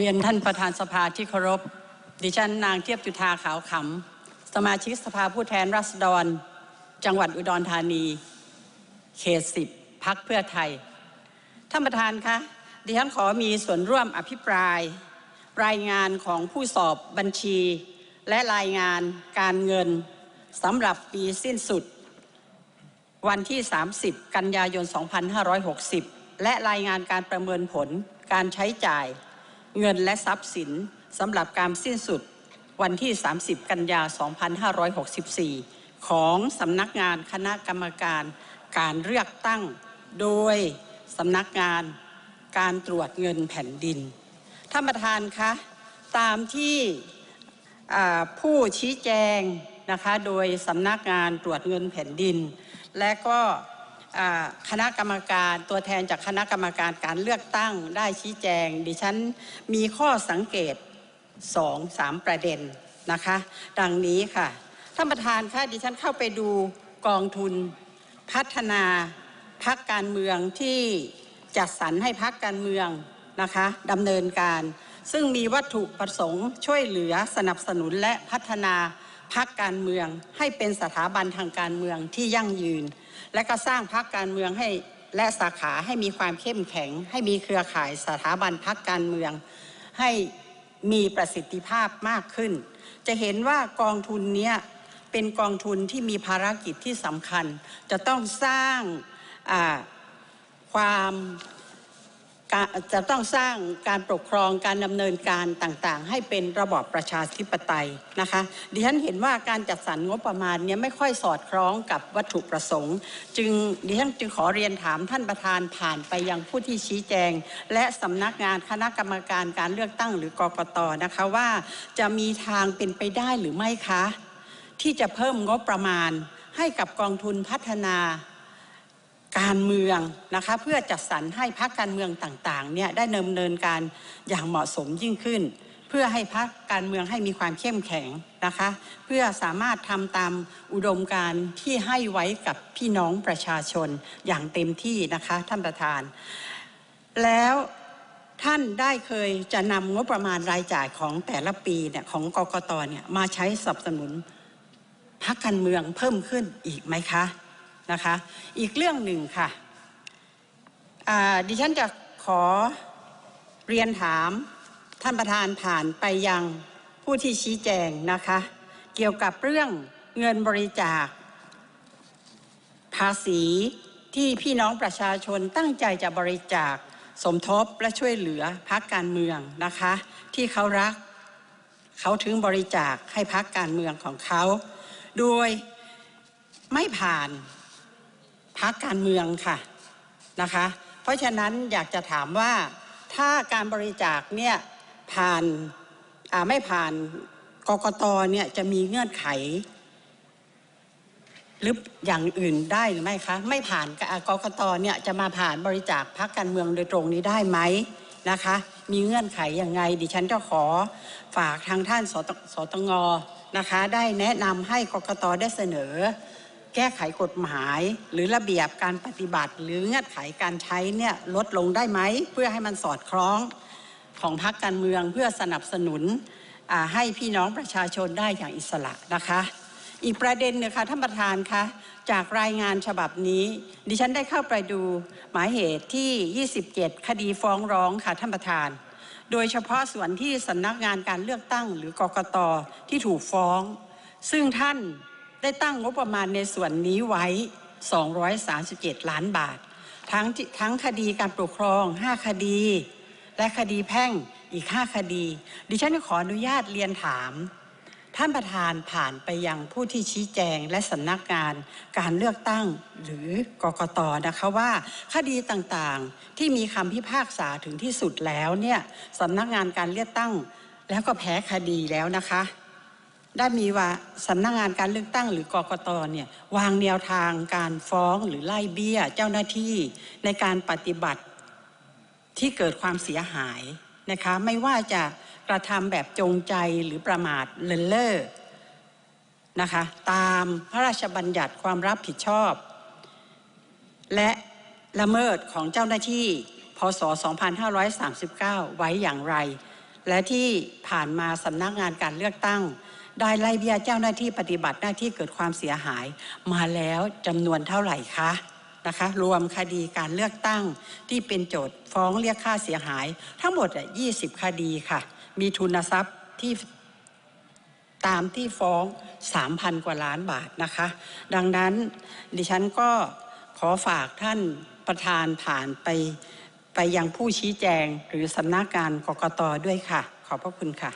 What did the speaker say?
เรียนท่านประธานสภาที่เคารพ ดิฉันนางเทียบจุธาขาวขำสมาชิกสภาผู้แทนราษฎร จังหวัดอุดรธานี เขตสิบพักเพื่อไทย ท่านประธานคะดิฉันขอมีส่วนร่วมอภิปราย รายงานของผู้สอบบัญชี และรายงานการเงินสำหรับปีสิ้นสุด วันที่ 30 กันยายน 2560 และรายงานการประเมินผลการใช้จ่าย เงินและทรัพย์สินสำหรับการสิ้นสุดวันที่ 30 กันยา 2564 ของสำนักงานคณะกรรมการการเลือกตั้ง โดยสำนักงานการตรวจเงินแผ่นดิน ท่านประธานคะ ตามที่ผู้ชี้แจงนะคะ โดยสำนักงานตรวจเงินแผ่นดิน และก็ คณะกรรมการตัวแทนจากคณะกรรมการการเลือกตั้งได้ชี้แจง ดิฉันมีข้อสังเกตสองสามประเด็นนะคะ ดังนี้ค่ะท่านประธานคะดิฉันเข้าไปดูกองทุนพัฒนาพักการเมืองที่จัดสรรให้พักการเมืองนะคะดำเนินการ ซึ่งมีวัตถุประสงค์ช่วยเหลือสนับสนุนและพัฒนา พักการเมืองให้เป็นสถาบันทางการเมืองที่ยั่งยืน และก็สร้างพักการเมืองให้และสาขาให้มีความเข้มแข็ง ให้มีเครือข่ายสถาบันพักการเมือง ให้มีประสิทธิภาพมากขึ้น จะเห็นว่ากองทุนนี้เป็นกองทุนที่มีภารกิจที่สำคัญ จะต้องสร้างความ จะต้องสร้างการปกครองการดำเนินการต่างๆ ให้เป็นระบอบประชาธิปไตยนะคะดิฉันเห็นว่าการจัดสรรงบประมาณเนี้ไม่ค่อยสอดคล้องกับวัตถุประสงค์ จึงดิฉันจึงขอเรียนถามท่านประธานผ่านไปยังผู้ที่ชี้แจง และสำนักงานคณะกรรมการการเลือกตั้งหรือกกตนะคะว่าจะมีทางเป็นไปได้หรือไม่คะ ที่จะเพิ่มงบประมาณให้กับกองทุนพัฒนา การเมืองนะคะเพื่อจัดสรรให้พรรคการเมืองต่างๆเนี่ยได้ดำเนินการอย่างเหมาะสมยิ่งขึ้น เพื่อให้พรรคการเมืองให้มีความเข้มแข็งนะคะเพื่อสามารถทำตามอุดมการณ์ที่ให้ไว้กับพี่น้องประชาชนอย่างเต็มที่นะคะท่านประธาน แล้วท่านได้เคยจะนำงบประมาณรายจ่ายของแต่ละปีเนี่ยของกกตเนี่ยมาใช้สนับสนุนพักการเมืองเพิ่มขึ้นอีกไหมคะ นะคะอีกเรื่องหนึ่งค่ะดิฉันจะขอเรียนถามท่านประธานผ่านไปยังผู้ที่ชี้แจงนะคะ เกี่ยวกับเรื่องเงินบริจาค ภาษีที่พี่น้องประชาชนตั้งใจจะบริจาคสมทบและช่วยเหลือพักการเมืองนะคะ ที่เขารัก เขาถึงบริจาคให้พักการเมืองของเขา โดยไม่ผ่าน พักการเมืองค่ะนะคะ เพราะฉะนั้นอยากจะถามว่าถ้าการบริจาคเนี่ยผ่านาไม่ผ่านกกตเนี่ยจะมีเงื่อนไข หรืออย่างอื่นได้หรือไม่คะ ไม่ผ่านกกตเนี่ยจะมาผ่านบริจาคพักการเมืองโดยตรงนี้ได้ไหมนะคะ มีเงื่อนไขอยังไง ดิฉันจะขอฝากทางท่านสตสตงนะคะ ได้แนะนำให้กกตได้เสนอ แก้ไขกฎหมาย หรือระเบียบการปฏิบัติ หรือเงื่อนไขการใช้เนี่ยลดลงได้ไหม เพื่อให้มันสอดคล้องของพรรคการเมืองเพื่อสนับสนุนให้พี่น้องประชาชนได้อย่างอิสระนะคะ อีกประเด็นนึงค่ะท่านประธานคะจากรายงานฉบับนี้ ดิฉันได้เข้าไปดูหมายเหตุที่ 27 คดีฟ้องร้องค่ะท่านประธาน โดยเฉพาะส่วนที่สำนักงานการเลือกตั้งหรือกกตที่ถูกฟ้อง ซึ่งท่าน ได้ตั้งงบประมาณในส่วนนี้ไว้ 237 ล้านบาท ทั้งทั้งคดีการปกครอง 5 คดี และคดีแพ่งอีก 5 คดี ดิฉันขออนุญาตเรียนถาม ท่านประธานผ่านไปยังผู้ที่ชี้แจงและสำนักงานการเลือกตั้งหรือกกตนะคะว่า คดีต่างๆที่มีคำพิพากษาถึงที่สุดแล้วเนี่ยสำนักงานการเลือกตั้งแล้วก็แพ้คดีแล้วนะคะ ได้มีว่าสำนักงานการเลือกตั้งหรือกกตเนี่ยวางแนวทางการฟ้องหรือไล่เบี้ยเจ้าหน้าที่ในการปฏิบัติที่เกิดความเสียหายนะคะไม่ว่าจะกระทำแบบจงใจหรือประมาทเลินเล่อนะคะตามพระราชบัญญัติความรับผิดชอบ และละเมิดของเจ้าหน้าที่พศ 2539 ไว้อย่างไร และที่ผ่านมาสำนักงานการเลือกตั้ง ได้ไล่เบี้ยเจ้าหน้าที่ปฏิบัติหน้าที่เกิดความเสียหาย มาแล้วจำนวนเท่าไหร่คะนะคะรวมคดีการเลือกตั้งที่เป็นโจทย์ฟ้องเรียกค่าเสียหาย ทั้งหมด 20 คดีค่ะ มีทุนทรัพย์ที่ตามที่ฟ้อง 3,000 กว่าล้านบาทนะคะ ดังนั้นดิฉันก็ขอฝากท่านประธานผ่านไปไปยังผู้ชี้แจงหรือสำนักงานกกตด้วยค่ะ ขอบพระคุณค่ะ